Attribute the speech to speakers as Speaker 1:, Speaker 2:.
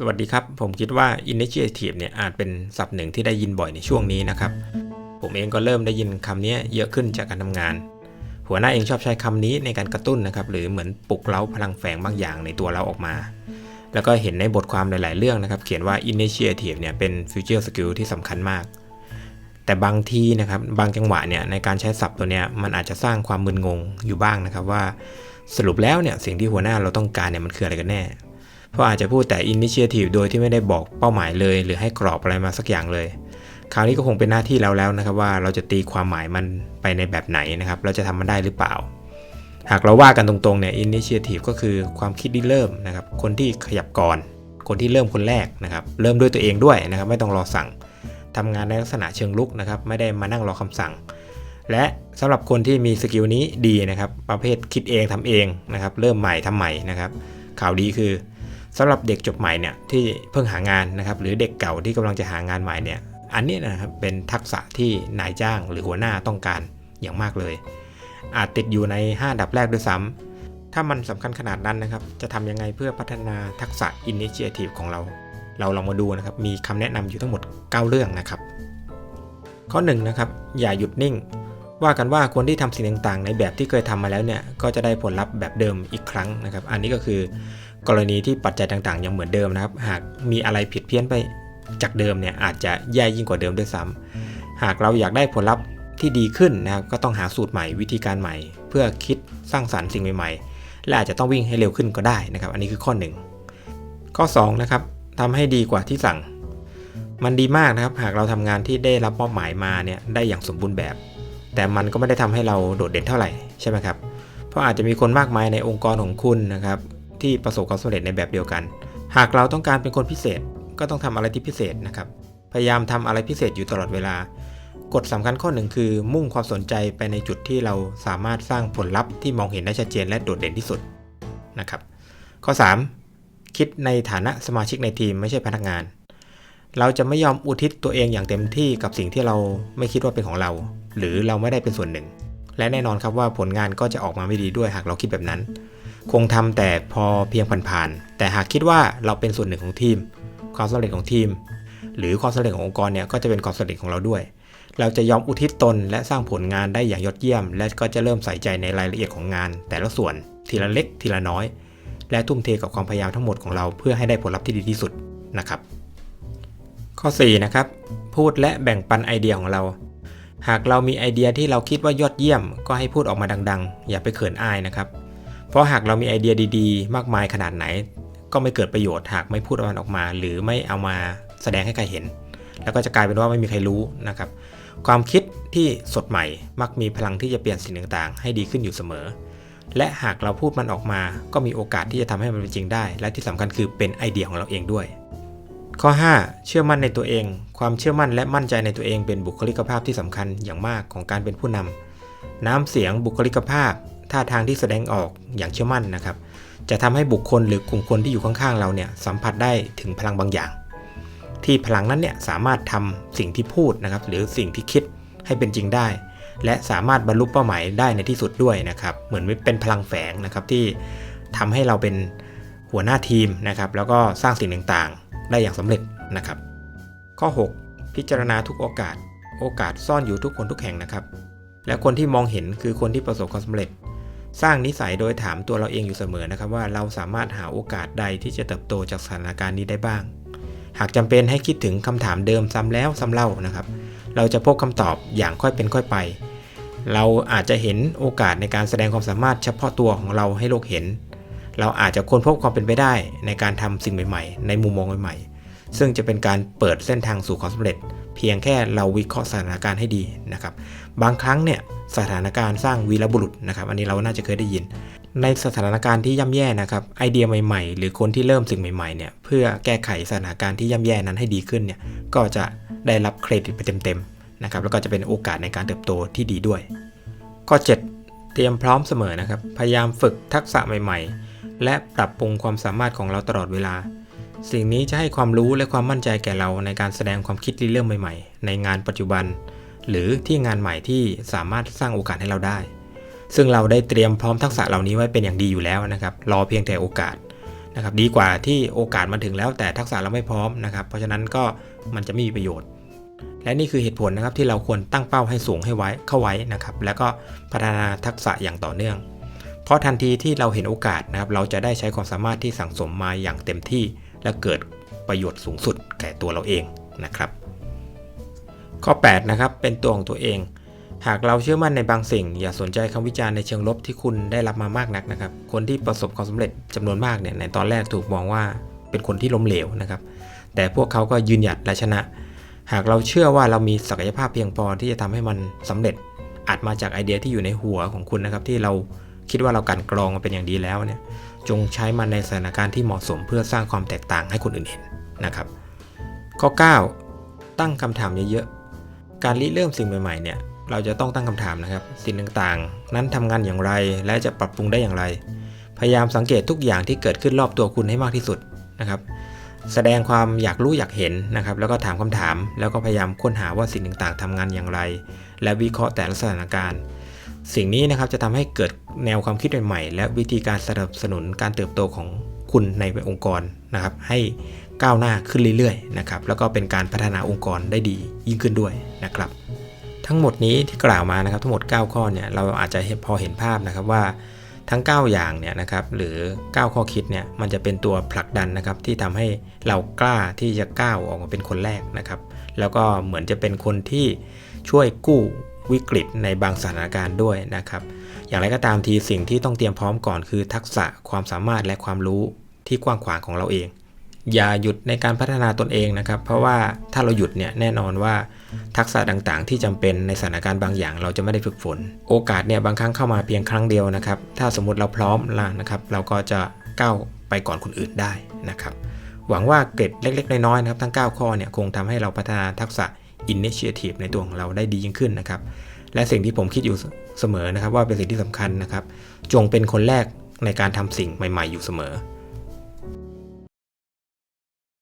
Speaker 1: สวัสดีครับ ผมคิดว่า initiative เนี่ยอาจเป็นศัพท์หนึ่งที่ได้ยินบ่อยในช่วงนี้นะครับ ผมเองก็เริ่มได้ยินคำนี้เยอะขึ้นจากการทำงาน หัวหน้าเองชอบใช้คำนี้ในการกระตุ้นนะครับ หรือเหมือนปลุกเร้าพลังแฝงบางอย่างในตัวเราออกมา แล้วก็เห็นในบทความหลาย ๆ เรื่องนะครับ เขียนว่า initiative เนี่ยเป็น future skill ที่สำคัญมาก แต่บางทีนะครับ บางจังหวะเนี่ยในการใช้ศัพท์ตัวเนี้ยมันอาจจะสร้างความมึนงงอยู่บ้างนะครับว่า สรุปแล้วเนี่ยสิ่งที่หัวหน้าเราต้องการเนี่ยมันคืออะไรกันแน่ เพราะอาจจะพูดแต่ initiative โดยที่ไม่ได้บอกเป้าหมายเลย หรือให้กรอบอะไรมาสักอย่างเลย คราวนี้ก็คงเป็นหน้าที่เราแล้วนะครับว่าเราจะตีความหมายมันไปในแบบไหนนะครับ เราจะทำมันได้หรือเปล่า หากเราว่ากันตรงๆเนี่ย initiative ก็คือความคิดที่เริ่มนะครับ คนที่ขยับก่อน คนที่เริ่มคนแรกนะครับ เริ่มด้วยตัวเองด้วยนะครับ ไม่ต้องรอสั่งทำงานในลักษณะเชิงลุกนะครับ ไม่ได้มานั่งรอคำสั่งและสำหรับคนที่มีสกิลนี้ดีนะครับ ประเภทคิดเองทำเองนะครับ เริ่มใหม่ทำใหม่นะครับ ข่าวดีคือ สำหรับเด็กจบใหม่เนี่ยที่เพิ่งหางานนะครับหรือเด็กเก่าที่กำลังจะหางานใหม่เนี่ยอันนี้นะครับเป็นทักษะที่นายจ้างหรือหัวหน้าต้องการอย่างมากเลย อาจติดอยู่ใน 5 ดับแรกด้วยซ้ำถ้ามันสำคัญขนาดนั้นนะครับ จะทำยังไงเพื่อพัฒนาทักษะ Initiative ของเรา เราลองมาดูนะครับ มีคำแนะนำอยู่ทั้งหมด 9 เรื่องนะครับ ข้อ1นงนะครับอย่าหยุดนิ่ง ว่ากันว่าคนที่ทำสิ่งต่างๆ ในแบบที่เคยทำมาแล้วเนี่ยก็จะได้ผลลัพธ์แบบเดิมอีกครั้งนะครับ อันนี้ก็คือ กรณีที่ปัจจัยต่างๆ ยังเหมือนเดิมนะครับ หากมีอะไรผิดเพี้ยนไปจากเดิมเนี่ยอาจจะแย่ยิ่งกว่าเดิมด้วยซ้ำหากเราอยากได้ผลลัพธ์ที่ดีขึ้นนะครับก็ต้องหาสูตรใหม่วิธีการใหม่ เพื่อคิดสร้างสรรค์สิ่งใหม่ๆ และอาจจะต้องวิ่งให้เร็วขึ้นก็ได้นะครับ อันนี้คือข้อ 1 ข้อ2นะครับทำให้ดีกว่าที่สั่ง มันดีมากนะครับ หากเราทำงานที่ได้รับมอบหมายมาเนี่ยได้อย่างสมบูรณ์แบบ แต่มันก็ไม่ได้ทำให้เราโดดเด่นเท่าไหร่ใช่ไหมครับเพราะอาจจะมีคนมากมายในองค์กรของคุณนะครับ ที่ประสบความสำเร็จในแบบเดียวกัน หากเราต้องการเป็นคนพิเศษก็ต้องทำอะไรที่พิเศษนะครับ พยายามทำอะไรพิเศษอยู่ตลอดเวลากฎสำคัญข้อหนึ่งคือ มุ่งความสนใจไปในจุดที่เราสามารถสร้างผลลัพธ์ที่มองเห็นได้ชัดเจนและโดดเด่นที่สุดนะครับ ข้อ 3 คิดในฐานะสมาชิกในทีมไม่ใช่พนักงาน เราจะไม่ยอมอุทิศตัวเองอย่างเต็มที่กับสิ่งที่เราไม่คิดว่าเป็นของเรา หรือเราไม่ได้เป็นส่วนหนึ่ง และแน่นอนครับว่าผลงานก็จะออกมาไม่ดีด้วยหากเราคิดแบบนั้น คงทำแต่พอเพียงผ่านๆแต่หากคิดว่าเราเป็นส่วนหนึ่งของทีม ความสำเร็จของทีม หรือความสำเร็จขององค์กรเนี่ยก็จะเป็นความสำเร็จของเราด้วย เราจะยอมอุทิศตนและสร้างผลงานได้อย่างยอดเยี่ยม และก็จะเริ่มใส่ใจในรายละเอียดของงาน แต่ละส่วนทีละเล็กทีละน้อย และทุ่มเทกับความพยายามทั้งหมดของเราเพื่อให้ได้ผลลัพธ์ที่ดีที่สุดนะครับ ข้อ4นะครับพูดและแบ่งปันไอเดียของเราหากเรามีไอเดียที่เราคิดว่ายอดเยี่ยม ก็ให้พูดออกมาดัง ๆ อย่าไปเขินอายนะครับ เพราะหากเรามีไอเดียดีๆ มากมายขนาดไหน ก็ไม่เกิดประโยชน์หากไม่พูดมันออกมา หรือไม่เอามาแสดงให้ใครเห็น แล้วก็จะกลายเป็นว่าไม่มีใครรู้นะครับความคิดที่สดใหม่มักมีพลังที่จะเปลี่ยนสิ่งต่างๆ ให้ดีขึ้นอยู่เสมอ และหากเราพูดมันออกมา ก็มีโอกาสที่จะทำให้มันเป็นจริงได้ และที่สำคัญคือเป็นไอเดียของเราเองด้วย ข้อ 5 เชื่อมั่นในตัวเอง ความเชื่อมั่นและมั่นใจในตัวเองเป็นบุคลิกภาพที่สำคัญอย่างมากของการเป็นผู้นำน้ำเสียงบุคลิกภาพ ท่าทางที่แสดงออกอย่างเชื่อมั่นนะครับ จะทำให้บุคคลหรือกลุ่มคนที่อยู่ข้างๆเราเนี่ยสัมผัสได้ถึงพลังบางอย่าง ที่พลังนั้นเนี่ยสามารถทำสิ่งที่พูดนะครับ หรือสิ่งที่คิดให้เป็นจริงได้ และสามารถบรรลุเป้าหมายได้ในที่สุดด้วยนะครับ เหมือนเป็นพลังแฝงนะครับที่ทำให้เราเป็นหัวหน้าทีมนะครับ แล้วก็สร้างสิ่งต่างๆ ได้อย่างสำเร็จนะครับ ข้อ 6 พิจารณาทุกโอกาส โอกาสซ่อนอยู่ทุกคนทุกแห่งนะครับ และคนที่มองเห็นคือคนที่ประสบความสำเร็จ สร้างนิสัยโดยถามตัวเราเองอยู่เสมอนะครับว่าเราสามารถหาโอกาสใดที่จะเติบโตจากสถานการณ์นี้ได้บ้าง หากจำเป็นให้คิดถึงคำถามเดิมซ้ำแล้วซ้ำเล่านะครับ เราจะพบคำตอบอย่างค่อยเป็นค่อยไป เราอาจจะเห็นโอกาสในการแสดงความสามารถเฉพาะตัวของเราให้โลกเห็น เราอาจจะค้นพบความเป็นไปได้ในการทำสิ่งใหม่ ๆ ในมุมมองใหม่ๆ ซึ่งจะเป็นการเปิดเส้นทางสู่ความสำเร็จ เพียงแค่เราวิเคราะห์สถานการณ์ให้ดีนะครับ บางครั้งเนี่ยสถานการณ์สร้างวีรบุรุษนะครับ อันนี้เราน่าจะเคยได้ยิน ในสถานการณ์ที่ย่ำแย่นะครับ ไอเดียใหม่ๆ หรือคนที่เริ่มสิ่งใหม่ๆเนี่ยเพื่อแก้ไขสถานการณ์ที่ย่ำแย่นั้นให้ดีขึ้นเนี่ยก็จะได้รับเครดิตไปเต็มๆนะครับแล้วก็จะเป็นโอกาสในการเติบโตที่ดีด้วย ข้อ 7 เตรียมพร้อมเสมอนะครับ พยายามฝึกทักษะใหม่ ๆ และปรับปรุงความสามารถของเราตลอดเวลา สิ่งนี้จะให้ความรู้และความมั่นใจแก่เราในการแสดงความคิดเริ่มใหม่ๆ ในงานปัจจุบัน หรือที่งานใหม่ที่สามารถสร้างโอกาสให้เราได้ ซึ่งเราได้เตรียมพร้อมทักษะเหล่านี้ไว้เป็นอย่างดีอยู่แล้วนะครับ รอเพียงแต่โอกาสนะครับ ดีกว่าที่โอกาสมันถึงแล้วแต่ทักษะเราไม่พร้อมนะครับ เพราะฉะนั้นก็มันจะไม่มีประโยชน์ และนี่คือเหตุผลนะครับที่เราควรตั้งเป้าให้สูงให้ไว้เข้าไว้นะครับ แล้วก็พัฒนาทักษะอย่างต่อเนื่อง เพราะทันทีที่เราเห็นโอกาสนะครับ เราจะได้ใช้ความสามารถที่สั่งสมมาอย่างเต็มที่ และเกิดประโยชน์สูงสุดแก่ตัวเราเองนะครับ ข้อ 8 นะครับ เป็นตัวของตัวเอง หากเราเชื่อมั่นในบางสิ่ง อย่าสนใจคำวิจารณ์ในเชิงลบที่คุณได้รับมามากนักนะครับ คนที่ประสบความสำเร็จจำนวนมากเนี่ยในตอนแรกถูกมองว่าเป็นคนที่ล้มเหลวนะครับ แต่พวกเขาก็ยืนหยัดและชนะ หากเราเชื่อว่าเรามีศักยภาพเพียงพอที่จะทำให้มันสำเร็จอาจมาจากไอเดียที่อยู่ในหัวของคุณนะครับที่เรา คิดว่าเรากันกรองมาเป็นอย่างดีแล้วเนี่ยจงใช้มันในสถานการณ์ที่เหมาะสมเพื่อสร้างความแตกต่างให้คนอื่นเห็นนะครับ ข้อ 9 ตั้งคำถามเยอะๆการริเริ่มสิ่งใหม่ๆเนี่ยเราจะต้องตั้งคำถามนะครับ สิ่งต่างๆ นั้นทำงานอย่างไรและจะปรับปรุงได้อย่างไร พยายามสังเกตทุกอย่างที่เกิดขึ้นรอบตัวคุณให้มากที่สุดนะครับแสดงความอยากรู้อยากเห็นนะครับ แล้วก็ถามคำถาม แล้วก็พยายามค้นหาว่าสิ่งต่างๆทำงานอย่างไร และวิเคราะห์แต่ละสถานการณ์ สิ่งนี้นะครับจะทำให้เกิดแนวความคิดใหม่ๆ และวิธีการสนับสนุนการเติบโตของคุณในองค์กรนะครับ ให้ก้าวหน้าขึ้นเรื่อยๆนะครับแล้วก็เป็นการพัฒนาองค์กรได้ดียิ่งขึ้นด้วยนะครับ ทั้งหมดนี้ที่กล่าวมานะครับทั้งหมด 9 ข้อเนี่ยเราอาจจะพอเห็นภาพนะครับว่าทั้ง 9 อย่างเนี่ยนะครับหรือ 9 ข้อคิดเนี่ยมันจะเป็นตัวผลักดันนะครับที่ทำให้เรากล้าที่จะก้าวออกมาเป็นคนแรกนะครับ แล้วก็เหมือนจะเป็นคนที่ช่วยกู้ วิกฤตในบางสถานการณ์ด้วยนะครับ อย่างไรก็ตามทีสิ่งที่ต้องเตรียมพร้อมก่อนคือทักษะความสามารถและความรู้ที่กว้างขวางของเราเอง อย่าหยุดในการพัฒนาตนเองนะครับ เพราะว่าถ้าเราหยุดเนี่ยแน่นอนว่า ทักษะต่างๆ ที่จำเป็นในสถานการณ์บางอย่าง เราจะไม่ได้ฝึกฝน โอกาสเนี่ยบางครั้งเข้ามาเพียงครั้งเดียวนะครับ ถ้าสมมติเราพร้อมล้วนะครับ เราก็จะก้าวไปก่อนคนอื่นได้นะครับ หวังว่าเกร็ดเล็ก ๆ น้อยๆนะครับทั้ง 9 ข้อเนี่ยคงทำให้เราพัฒนาทักษะ initiative ในตัวของเราได้ดียิ่งขึ้นนะครับ และสิ่งที่ผมคิดอยู่เสมอนะครับ ว่าเป็นสิ่งที่สำคัญนะครับ จงเป็นคนแรกในการทำสิ่งใหม่ ๆ อยู่เสมอ